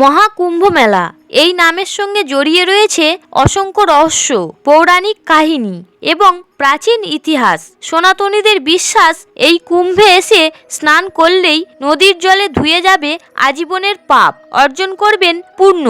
মহাকুম্ভ মেলা। এই নামের সঙ্গে জড়িয়ে রয়েছে অসংখ্য রহস্য, পৌরাণিক কাহিনী এবং প্রাচীন ইতিহাস। সনাতনীদের বিশ্বাস, এই কুম্ভে এসে স্নান করলেই নদীর জলে ধুয়ে যাবে আজীবনের পাপ। অর্জন করবেন পূর্ণ।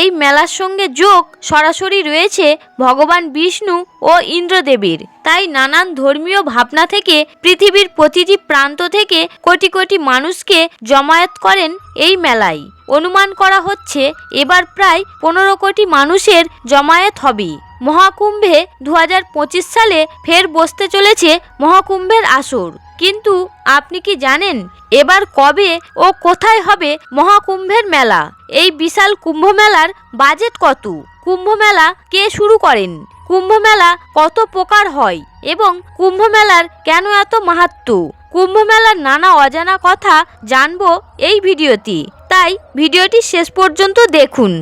এই মেলার সঙ্গে যোগ সরাসরি রয়েছে ভগবান বিষ্ণু ও ইন্দ্রদেবের। তাই নানান ধর্মীয় ভাবনা থেকে পৃথিবীর প্রতিটি প্রান্ত থেকে কোটি কোটি মানুষকে জমায়েত করেন এই মেলায়। অনুমান করা হচ্ছে, এবার প্রায় পনেরো কোটি মানুষের জমায়েত হবে মহাকুম্ভে দু হাজার পঁচিশ সালে ফের বসতে চলেছে মহাকুম্ভের আসর। কিন্তু আপনি কি জানেন এবার কবে ও কোথায় হবে মহাকুম্ভের মেলা? এই বিশাল কুম্ভ মেলার বাজেট কত? কুম্ভ মেলা কে শুরু করেন? কুম্ভ মেলা কত প্রকার হয়? এবং কুম্ভ মেলার কেন এত মাহাত্ম? কুম্ভ মেলার নানা অজানা কথা জানব এই ভিডিওতে। তাই ভিডিওটি শেষ পর্যন্ত দেখুন।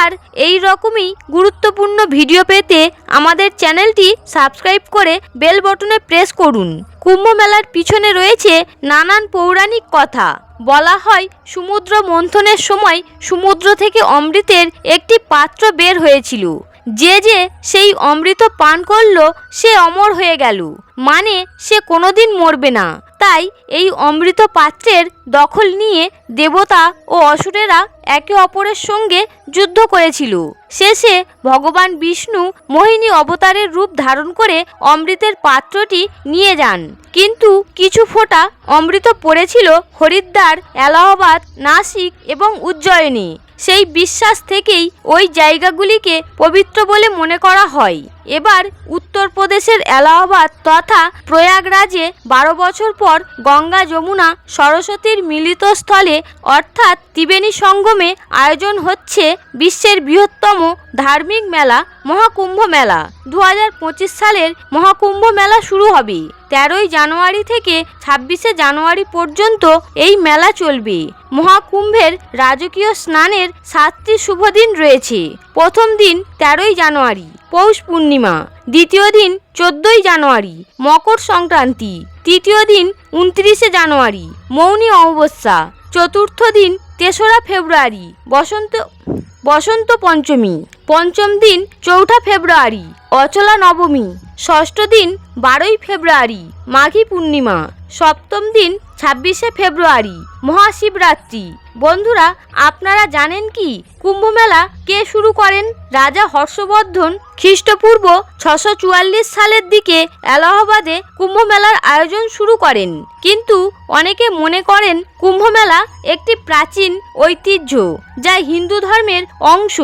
আর এই রকমই গুরুত্বপূর্ণ ভিডিও পেতে আমাদের চ্যানেলটি সাবস্ক্রাইব করে বেল বটনে প্রেস করুন। কুম্ভ মেলার পিছনে রয়েছে নানান পৌরাণিক কথা। বলা হয়, সমুদ্র মন্থনের সময় সমুদ্র থেকে অমৃতের একটি পাত্র বের হয়েছিল। যে যে সেই অমৃত পান করল, সে অমর হয়ে গেল। মানে সে কোনোদিন মরবে না। তাই এই অমৃত পাত্রের দখল নিয়ে দেবতা ও অসুরেরা একে অপরের সঙ্গে যুদ্ধ করেছিল। শেষে ভগবান বিষ্ণু মোহিনী অবতারের রূপ ধারণ করে অমৃতের পাত্রটি নিয়ে যান। কিন্তু কিছু ফোঁটা অমৃত পড়েছিল হরিদ্বার, এলাহাবাদ, নাসিক এবং উজ্জয়িনী। সেই বিশ্বাস থেকেই ওই জায়গাগুলিকে পবিত্র বলে মনে করা হয়। এবার উত্তরপ্রদেশের এলাহাবাদ তথা প্রয়াগরাজে বারো বছর পর গঙ্গা যমুনা সরস্বতীর মিলিত স্থলে অর্থাৎ ত্রিবেণী সঙ্গমে আয়োজন হচ্ছে বিশ্বের বৃহত্তম ধার্মিক মেলা, মহাকুম্ভ মেলা। দু হাজার পঁচিশ সালের মহাকুম্ভ মেলা শুরু হবে। তেরোই জানুয়ারি থেকে ছাব্বিশে জানুয়ারি পর্যন্ত এই মেলা চলবে। মহাকুম্ভের রাজকীয় স্নানের সাতটি শুভ দিন রয়েছে। প্রথম দিন তেরোই জানুয়ারি। পৌষ পূর্ণিমা, দ্বিতীয় দিন চোদ্দোই জানুয়ারি, মকর সংক্রান্তি, তৃতীয় দিন উনত্রিশে জানুয়ারি, মৌনী অমাবস্যা, চতুর্থ দিন তেসরা ফেব্রুয়ারি, বসন্ত বসন্ত পঞ্চমী, পঞ্চম দিন চৌঠা ফেব্রুয়ারি, অচলা নবমী, ষষ্ঠ দিন বারোই ফেব্রুয়ারি, মাঘী পূর্ণিমা, সপ্তম দিন ছাব্বিশে ফেব্রুয়ারি মহাশিবরাত্রি। বন্ধুরা, আপনারা জানেন কি? কুম্ভমেলা কে শুরু করেন? রাজা হর্ষবর্ধন খ্রিস্টপূর্ব ছশো চুয়াল্লিশ সালের দিকে এলাহাবাদে কুম্ভমেলার আয়োজন শুরু করেন। কিন্তু অনেকে মনে করেন কুম্ভমেলা একটি প্রাচীন ঐতিহ্য যা হিন্দু ধর্মের অংশ।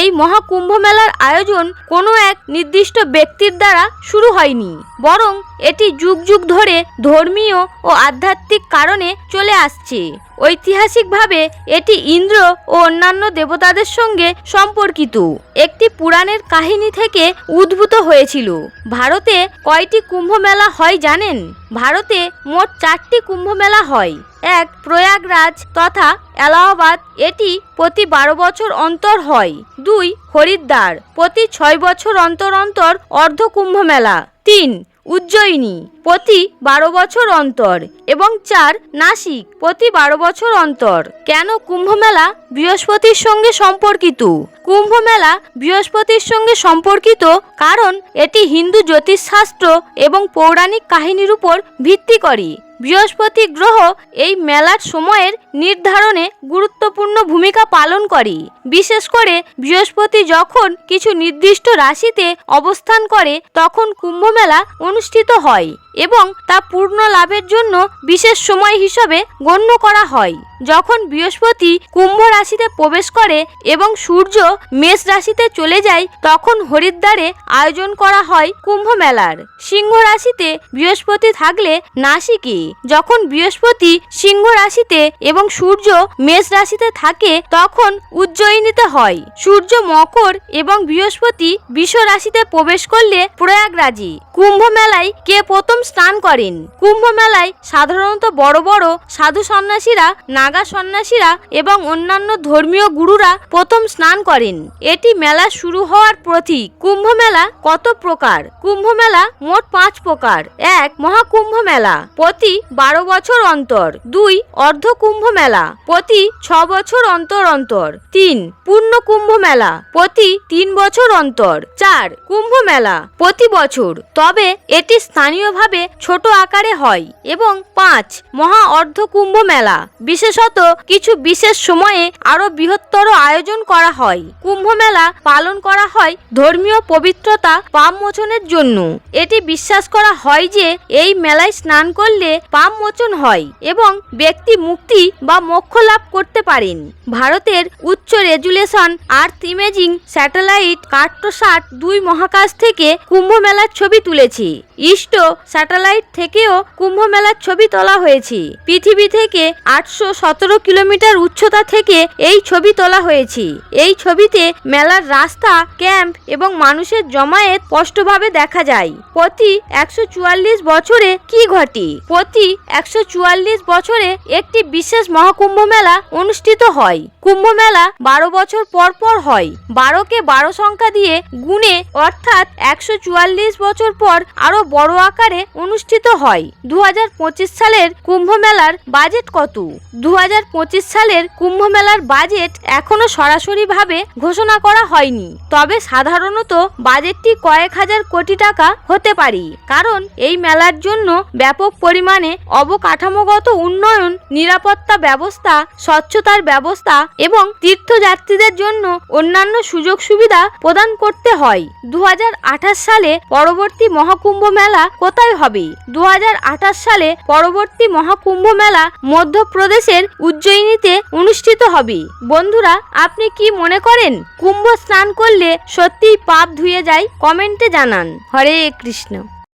এই মহাকুম্ভ মেলার আয়োজন কোনো এক নির্দিষ্ট ব্যক্তির দ্বারা শুরু হয়নি, বরং এটি যুগ যুগ ধরে ধর্মীয় ও আধ্যাত্মিক কারণে চলে আসছে। ঐতিহাসিকভাবে এটি ইন্দ্র ও অন্যান্য দেবতাদের সঙ্গে সম্পর্কিত। একটি পুরাণের কাহিনী থেকে উদ্ভূত হয়েছিল। ভারতে কয়টি কুম্ভ মেলা হয় জানেন? ভারতে মোট চারটি কুম্ভ মেলা হয়। এক, প্রয়াগরাজ তথা এলাহাবাদ। এটি প্রতি বারো বছর অন্তর হয়। দুই, হরিদ্বার। প্রতি ছয় বছর অন্তর অন্তর অর্ধ কুম্ভ মেলা তিন, উজ্জয়িনী। প্রতি বারো বছর অন্তর এবং চার নাসিক প্রতি বারো বছর অন্তর। কেন কুম্ভ মেলা বৃহস্পতির সঙ্গে সম্পর্কিত? কুম্ভ মেলা বৃহস্পতির সঙ্গে সম্পর্কিত কারণ এটি হিন্দু জ্যোতিষশাস্ত্র এবং পৌরাণিক কাহিনীর উপর ভিত্তি করে। বৃহস্পতি গ্রহ এই মেলার সময়ের নির্ধারণে গুরুত্বপূর্ণ ভূমিকা পালন করে। বিশেষ করে বৃহস্পতি যখন কিছু নির্দিষ্ট রাশিতে অবস্থান করে, তখন কুম্ভ মেলা অনুষ্ঠিত হয়। এবং তা পূর্ণ লাভের জন্য বিশেষ সময় হিসেবে গণ্য করা হয়। যখন বৃহস্পতি কুম্ভ রাশিতে প্রবেশ করে এবং সূর্য মেষ রাশিতে চলে যায়, তখন হরিদ্বারে আয়োজন করা হয় কুম্ভ মেলার। সিংহ রাশিতে বৃহস্পতি থাকলে নাসিকে যখন বৃহস্পতি সিংহ রাশিতে এবং সূর্য মেষ রাশিতে থাকে, তখন উজ্জয়িনীতে হয়। সূর্য মকর এবং বৃহস্পতি বিষ রাশিতে প্রবেশ করলে প্রয়াগরাজি। কুম্ভ মেলায় কে প্রথম স্নান করেন। কুম্ভ মেলায় সাধারণত বড় বড় সাধু সন্ন্যাসীরা, নাগা সন্ন্যাসীরা এবং অন্যান্য ধর্মীয় গুরুরা প্রথম স্নান করেন। এটি মেলা শুরু হওয়ার প্রতীক। কুম্ভ মেলা কত প্রকার? কুম্ভ মেলা মোট পাঁচ প্রকার। এক মহাকুম্ভ মেলা প্রতি বারো বছর অন্তর। দুই অর্ধ কুম্ভ মেলা প্রতি ছ বছর অন্তর অন্তর। তিন পূর্ণ কুম্ভ মেলা প্রতি তিন বছর অন্তর। চার কুম্ভ মেলা প্রতি বছর। তবে এটি স্থানীয়ভাবে ছোট আকারে হয় এবং পাঁচ মহা অর্ধ কুম্ভ মেলা। বিশেষত কিছু বিশেষ সময়ে আরও বৃহত্তর আয়োজন করা হয়। কুম্ভ মেলা পালন করা হয় ধর্মীয় পবিত্রতা পাপ মোচনের জন্য। এটি বিশ্বাস করা হয় যে এই মেলায় স্নান করলে পাপ মোচন হয় এবং ব্যক্তি মুক্তি বা মোক্ষ লাভ করতে পারেন। ভারতের উচ্চ resolution earth imaging satellite Cartosat দুই মহাকাশ থেকে কুম্ভ মেলার ছবি তুলেছে। ইস্টো স্যাটেলাইট থেকেও কুম্ভ মেলার ছবি তোলা হয়েছে। পৃথিবী থেকে আটশো সতেরো কিলোমিটার উচ্চতা থেকে এই ছবি তোলা হয়েছে। এই ছবিতে মেলার রাস্তা, ক্যাম্প এবং মানুষের জমায়েত স্পষ্টভাবে দেখা যায়। প্রতি একশো চুয়াল্লিশ বছরে কি ঘটে? প্রতি একশো চুয়াল্লিশ বছরে একটি বিশেষ মহাকুম্ভ মেলা অনুষ্ঠিত হয়। কুম্ভ মেলা বারো বছর পর পর হয়। বারোকে বারো সংখ্যা দিয়ে গুণে অর্থাৎ একশো চুয়াল্লিশ বছর পর আরও বড় আকারে অনুষ্ঠিত হয়। দু হাজার পঁচিশ সালের কুম্ভ মেলার বাজেট কত? দু হাজার পঁচিশ সালের কুম্ভ মেলার বাজেট এখনও সরাসরিভাবে ঘোষণা করা হয়নি। তবে সাধারণত বাজেটটি কয়েক হাজার কোটি টাকা হতে পারে। কারণ এই মেলার জন্য ব্যাপক পরিমাণে অবকাঠামোগত উন্নয়ন, নিরাপত্তা ব্যবস্থা, স্বচ্ছতার ব্যবস্থা এবং তীর্থযাত্রীদের জন্য অন্যান্য সুযোগ সুবিধা প্রদান করতে হয়। দু হাজার আঠাশ সালে পরবর্তী মহাকুম্ভ মেলা কোথায় হবে। দু হাজার আঠাশ সালে পরবর্তী মহাকুম্ভ মেলা মধ্যপ্রদেশের উজ্জয়িনীতে অনুষ্ঠিত হবে। বন্ধুরা, আপনি কি মনে করেন, কুম্ভ স্নান করলে সত্যিই পাপ ধুয়ে যায়? কমেন্টে জানান। হরে কৃষ্ণ।